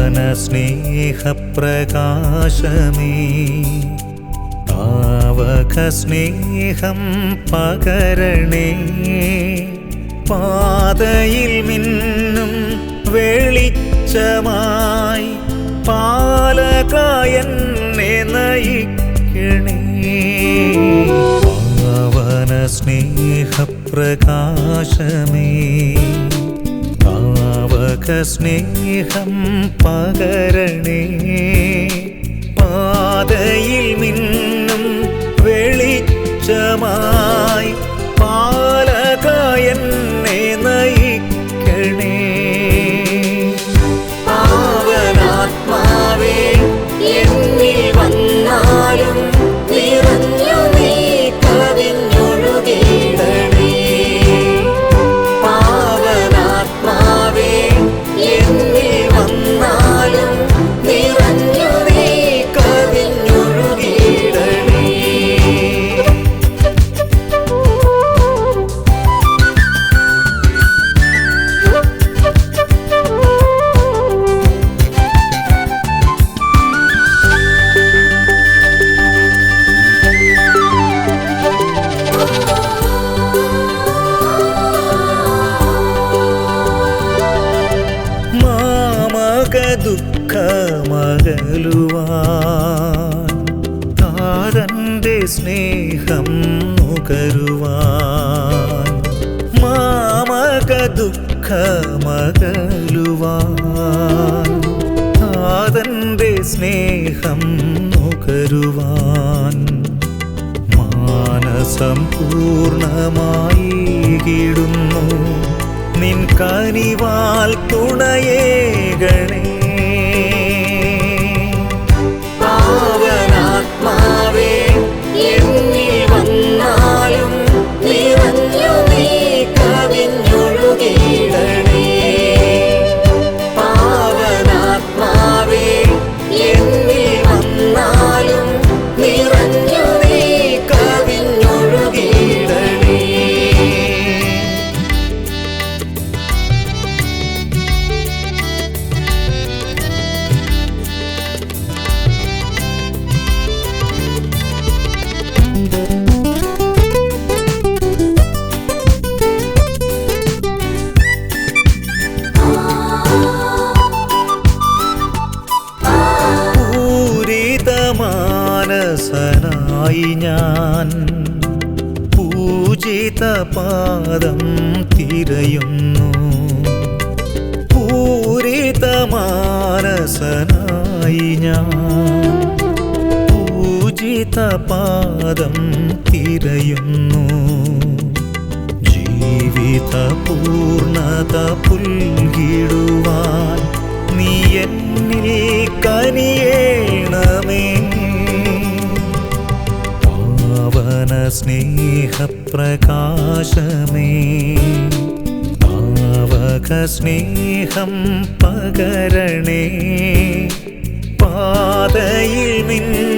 സ്നേഹപ്രകാശമേ പാവക സ്നേഹം പകരണേ. പാതയിൽ മിന്നും വെളിച്ചമായി പാലകായന്നെ നയിക്കണേ പാവന സ്നേഹപ്രകാശമേ സ്നേഹം പകരണേ. പാതയിൽ മിന്നും വെളിച്ചമായി താതന്റെ സ്നേഹം നുകരുവാൻ മാമക ദുഃഖമകലുവാൻ താതന്റെ സ്നേഹം നുകരുവാൻ മാനസം പൂർണമായി കിടുന്നു. നിൻ കനിവാൽ തുണയേകണേ പൂരിതമാനസനായി ഞാൻ പൂജിത പാദം തിരയുന്നു. പൂരിതമാനസനായി ഞാൻ പൂജിത പാദം തിരയുന്നു. ജീവിത പൂർണത പുൽകിടുവാൻ സ്നേഹപ്രകാശമേ. പാവക സ്നേഹം പകരണേ. പാതയിൽ മിന്നും